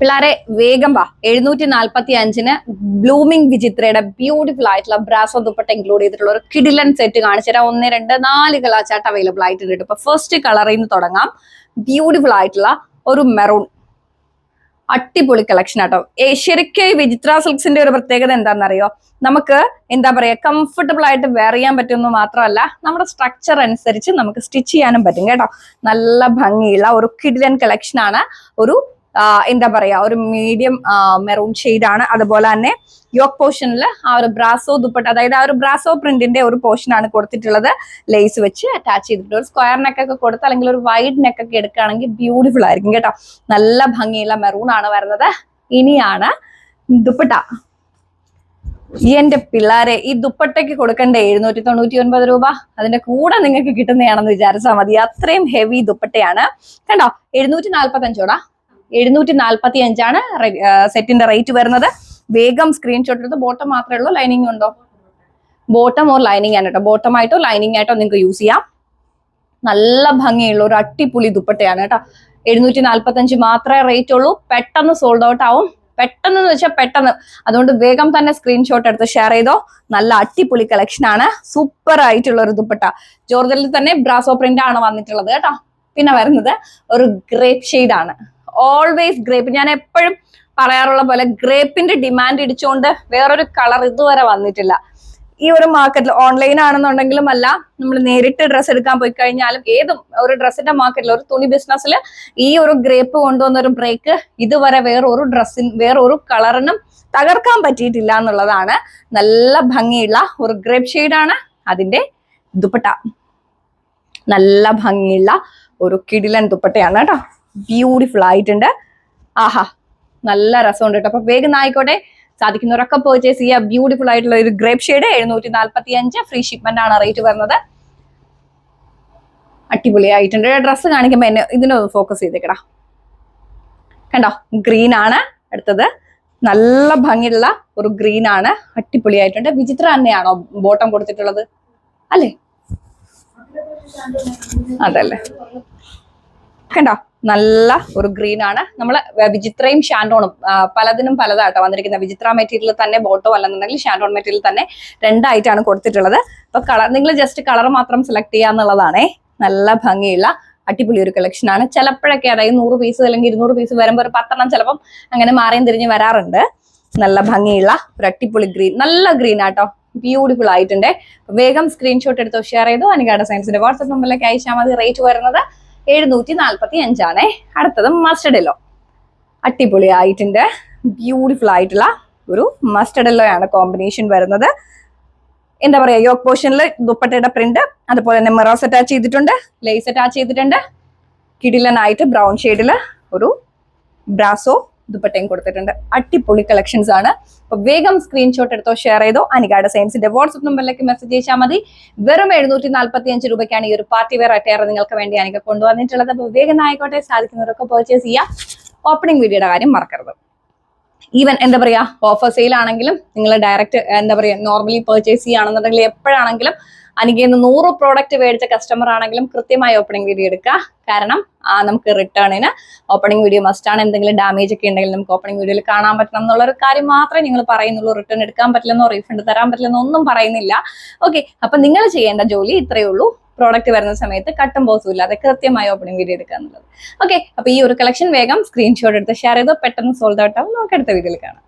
പിള്ളേരെ വേഗം വാ. എഴുന്നൂറ്റി നാൽപ്പത്തി അഞ്ചിന് ബ്ലൂമിംഗ് വിചിത്രയുടെ ബ്യൂട്ടിഫുൾ ആയിട്ടുള്ള ബ്രാസോ ദുപ്പട്ട ഇൻക്ലൂഡ് ചെയ്തിട്ടുള്ള ഒരു കിഡിലൻ സെറ്റ് കാണിച്ചു തരാം. ഒന്ന് രണ്ട് നാല് കളർ ചാർട്ട് അവൈലബിൾ ആയിട്ടുണ്ട് ഇപ്പൊ ഫസ്റ്റ് കളറിൽ നിന്ന് തുടങ്ങാം. ബ്യൂട്ടിഫുൾ ആയിട്ടുള്ള ഒരു മെറൂൺ അടിപൊളി കളക്ഷൻ ആട്ടോ. ശരിക്കും വിചിത്ര സിൽക്സിന്റെ ഒരു പ്രത്യേകത എന്താണെന്നറിയോ? നമുക്ക് എന്താ പറയാ കംഫർട്ടബിൾ ആയിട്ട് വെയർ ചെയ്യാൻ പറ്റുമെന്ന് മാത്രമല്ല നമ്മുടെ സ്ട്രക്ചർ അനുസരിച്ച് നമുക്ക് സ്റ്റിച്ച് ചെയ്യാനും പറ്റും കേട്ടോ. നല്ല ഭംഗിയുള്ള ഒരു കിഡിലൻ കളക്ഷൻ ആണ് ഒരു എന്താ പറയാ ഒരു മീഡിയം മെറൂൺ ആണ്. അതുപോലെ തന്നെ യോക്ക് പോർഷനിൽ ആ ഒരു ബ്രാസോ ദുപ്പട്ട അതായത് ആ ഒരു ബ്രാസോ പ്രിന്റിന്റെ ഒരു പോർഷൻ ആണ് കൊടുത്തിട്ടുള്ളത്. ലേസ് വെച്ച് അറ്റാച്ച് ചെയ്തിട്ട് ഒരു സ്ക്വയർ നെക്കൊക്കെ കൊടുത്ത് അല്ലെങ്കിൽ ഒരു വൈഡ് നെക്കൊക്കെ എടുക്കുകയാണെങ്കിൽ ബ്യൂട്ടിഫുൾ ആയിരിക്കും കേട്ടോ. നല്ല ഭംഗിയുള്ള മെറൂൺ ആണ് വരുന്നത്. ഇനിയാണ് ദുപ്പട്ട. എന്റെ പിള്ളേരെ ഈ ദുപ്പട്ടയ്ക്ക് കൊടുക്കണ്ടേ? എഴുന്നൂറ്റി തൊണ്ണൂറ്റി ഒൻപത് രൂപ. അതിന്റെ കൂടെ നിങ്ങൾക്ക് കിട്ടുന്നതാണെന്ന് വിചാരിച്ചാൽ മതി. അത്രയും ഹെവി ദുപ്പട്ടയാണ്. കണ്ടോ? എഴുന്നൂറ്റി നാൽപ്പത്തി അഞ്ചോടാ എഴുന്നൂറ്റി നാൽപ്പത്തി അഞ്ചാണ് സെറ്റിന്റെ റേറ്റ് വരുന്നത്. വേഗം സ്ക്രീൻഷോട്ട് എടുത്ത് ബോട്ടം മാത്രമേ ഉള്ളൂ ലൈനിങ് ഉണ്ടോ? ബോട്ടം ഓർ ലൈനിങ് ആണ് കേട്ടോ. ബോട്ടം ആയിട്ടോ ലൈനിങ് ആയിട്ടോ നിങ്ങൾക്ക് യൂസ് ചെയ്യാം. നല്ല ഭംഗിയുള്ള ഒരു അട്ടിപ്പുളി ദുപ്പട്ടയാണ് കേട്ടോ. എഴുന്നൂറ്റി നാൽപ്പത്തി അഞ്ച് മാത്രമേ റേറ്റ് ഉള്ളൂ. പെട്ടെന്ന് സോൾഡ് ഔട്ട് ആവും. പെട്ടെന്ന് എന്ന് വെച്ചാൽ പെട്ടെന്ന്. അതുകൊണ്ട് വേഗം തന്നെ സ്ക്രീൻഷോട്ട് എടുത്ത് ഷെയർ ചെയ്തോ. നല്ല അട്ടിപ്പൊളി കളക്ഷൻ ആണ്. സൂപ്പർ ആയിട്ടുള്ള ഒരു ദുപ്പട്ട. ജോർജലിൽ തന്നെ ബ്രാസോ പ്രിന്റ് ആണ് വന്നിട്ടുള്ളത് കേട്ടോ. പിന്നെ വരുന്നത് ഒരു ഗ്രേപ്പ് ഷെയ്ഡ് ആണ്. ഓൾവേസ് ഗ്രേപ്പ് ഞാൻ എപ്പോഴും പറയാറുള്ള പോലെ ഗ്രേപ്പിന്റെ ഡിമാൻഡ് ഇടിച്ചുകൊണ്ട് വേറൊരു കളർ ഇതുവരെ വന്നിട്ടില്ല. ഈ ഒരു മാർക്കറ്റിൽ ഓൺലൈൻ ആണെന്നുണ്ടെങ്കിലും അല്ല നമ്മൾ നേരിട്ട് ഡ്രസ്സ് എടുക്കാൻ പോയി കഴിഞ്ഞാലും ഏതും ഒരു ഡ്രസ്സിന്റെ മാർക്കറ്റിൽ ഒരു തുണി ബിസിനസ്സിൽ ഈ ഒരു ഗ്രേപ്പ് കൊണ്ടുവന്ന ഒരു ബ്രേക്ക് ഇതുവരെ വേറൊരു ഡ്രസ്സിന് വേറൊരു കളറിനും തകർക്കാൻ പറ്റിയിട്ടില്ല എന്നുള്ളതാണ്. നല്ല ഭംഗിയുള്ള ഒരു ഗ്രേപ്പ് ഷെയ്ഡാണ് അതിന്റെ ദുപ്പട്ട. നല്ല ഭംഗിയുള്ള ഒരു കിടിലൻ ദുപ്പട്ടയാണ് കേട്ടോ. ബ്യൂട്ടിഫുൾ ആയിട്ടുണ്ട്. ആഹാ നല്ല രസമുണ്ട് കേട്ടോ. അപ്പൊ വേഗം ആയിക്കോട്ടെ. സാധിക്കുന്നവരൊക്കെ പെർച്ചേസ് ചെയ്യുക. ബ്യൂട്ടിഫുൾ ആയിട്ടുള്ള ഒരു ഗ്രേപ്പ് ഷെയ്ഡ് എഴുന്നൂറ്റി നാൽപ്പത്തി അഞ്ച് ഫ്രീ ഷിപ്മെന്റ് ആണ് റേറ്റ് വരുന്നത്. അടിപൊളിയായിട്ടുണ്ട്. ഡ്രസ്സ് കാണിക്കുമ്പോ എന്നെ ഇതിനൊന്ന് ഫോക്കസ് ചെയ്തേക്കടാ. കണ്ടോ? ഗ്രീൻ ആണ് അടുത്തത്. നല്ല ഭംഗിയുള്ള ഒരു ഗ്രീൻ ആണ്. അടിപൊളിയായിട്ടുണ്ട്. വിചിത്ര തന്നെയാണോ ബോട്ടം കൊടുത്തിട്ടുള്ളത്? അല്ലേ? അതല്ലേ. കണ്ടോ? നല്ല ഒരു ഗ്രീൻ ആണ്. നമ്മൾ വിചിത്രയും ഷാൻഡോണും പലതിനും പലതായിട്ടാണ് വന്നിരിക്കുന്നത്. വിചിത്ര മെറ്റീരിയൽ തന്നെ ബോട്ടോ അല്ലെന്നുണ്ടെങ്കിൽ ഷാൻഡോൺ മെറ്റീരിയൽ തന്നെ രണ്ടായിട്ടാണ് കൊടുത്തിട്ടുള്ളത്. അപ്പൊ കളർ നിങ്ങൾ ജസ്റ്റ് കളർ മാത്രം സെലക്ട് ചെയ്യാന്നുള്ളതാണേ നല്ല ഭംഗിയുള്ള അടിപൊളി ഒരു കളക്ഷൻ ആണ്. ചിലപ്പോഴൊക്കെ അതായത് നൂറ് പീസ് അല്ലെങ്കിൽ ഇരുന്നൂറ് പീസ് വരുമ്പോൾ ഒരു പത്തെണ്ണം ചിലപ്പം അങ്ങനെ മാറിയും തിരിഞ്ഞ് വരാറുണ്ട്. നല്ല ഭംഗിയുള്ള ഒരു അടിപൊളി ഗ്രീൻ നല്ല ഗ്രീൻ ആട്ടോ. ബ്യൂട്ടിഫുൾ ആയിട്ടുണ്ട്. വേഗം സ്ക്രീൻഷോട്ട് എടുത്തോ ഷെയർ ചെയ്തോ. അനുഗാഡ സയൻസിന്റെ വാട്സ്ആപ്പ് നമ്പറിലേക്ക് അയച്ചാൽ മതി. റേറ്റ് വരുന്നത് എഴുന്നൂറ്റി നാൽപ്പത്തി അഞ്ചാണേ അടുത്തത് മസ്റ്റർഡ് യെല്ലോ. അടിപൊളി ആയിട്ടുണ്ട് ബ്യൂട്ടിഫുൾ ആയിട്ടുള്ള ഒരു മസ്റ്റർഡ് ആണ് കോമ്പിനേഷൻ വരുന്നത്. എന്താ പറയാ യോക്ക് പോർഷനിൽ ദുപ്പട്ടയുടെ പ്രിന്റ് അതുപോലെ തന്നെ മെറോസ് അറ്റാച്ച് ചെയ്തിട്ടുണ്ട് ലേസ് അറ്റാച്ച് ചെയ്തിട്ടുണ്ട്. കിടിലനായിട്ട് ബ്രൗൺ ഷെയ്ഡിൽ ഒരു ബ്രാസോ ദുപ്പട്ടയും കൊടുത്തിട്ടുണ്ട്. അടിപൊളി കളക്ഷൻസ് ആണ്. അപ്പൊ വേഗം സ്ക്രീൻഷോട്ട് എടുത്തോ ഷെയർ ചെയ്തോ. അനികാട് സയൻസിന്റെ വാട്സ്ആപ്പ് നമ്പറിലേക്ക് മെസ്സേജ് അയച്ചാൽ മതി. വെറും എഴുന്നൂറ്റി നാൽപ്പത്തി അഞ്ച് രൂപയ്ക്കാണ് ഈ ഒരു പാർട്ടി വെയർ അറ്റയർ നിങ്ങൾക്ക് വേണ്ടി അനിക കൊണ്ടുവന്നിട്ടുള്ളത്. അപ്പൊ വേഗം ആയിക്കോട്ടെ സാധിക്കുന്നവരൊക്കെ പർച്ചേസ് ചെയ്യാം ഓപ്പണിംഗ് വീഡിയോയുടെ കാര്യം മറക്കരുത്. ഈവൻ എന്താ പറയാ ഓഫർ സെയിൽ ആണെങ്കിലും നിങ്ങൾ ഡയറക്റ്റ് എന്താ പറയാ നോർമലി പർച്ചേസ് ചെയ്യുകയാണെന്നുണ്ടെങ്കിൽ എപ്പോഴാണെങ്കിലും അനികയിൽ നിന്ന് നൂറ് പ്രോഡക്റ്റ് മേടിച്ച കസ്റ്റമർ ആണെങ്കിലും കൃത്യമായി ഓപ്പണിംഗ് വീഡിയോ എടുക്കുക. കാരണം നമുക്ക് റിട്ടേണിന് ഓപ്പണിംഗ് വീഡിയോ മസ്റ്റ് ആണ്. എന്തെങ്കിലും ഡാമേജ് ഒക്കെ ഉണ്ടെങ്കിൽ നമുക്ക് ഓപ്പണിംഗ് വീഡിയോയിൽ കാണാൻ പറ്റണം എന്നുള്ള ഒരു കാര്യം മാത്രമേ നിങ്ങൾ പറയുന്നുള്ളൂ. റിട്ടേൺ എടുക്കാൻ പറ്റില്ലെന്നോ റീഫണ്ട് തരാൻ പറ്റില്ലെന്നോ ഒന്നും പറയുന്നില്ല. ഓക്കെ അപ്പൊ നിങ്ങൾ ചെയ്യേണ്ട ജോലി ഇത്രയേ ഉള്ളൂ. പ്രോഡക്റ്റ് വരുന്ന സമയത്ത് കട്ടും ബോസും ഇല്ലാതെ കൃത്യമായി ഓപ്പണിംഗ് വീഡിയോ എടുക്കുക എന്നുള്ളത് ഓക്കെ അപ്പൊ ഈ ഒരു കളക്ഷൻ വേഗം സ്ക്രീൻഷോട്ട് എടുത്ത് ഷെയർ ചെയ്തോ പെട്ടെന്ന് സോൾഡ് ഔട്ട് ആവും. നമുക്ക് അടുത്ത വീഡിയോയിൽ കാണാം.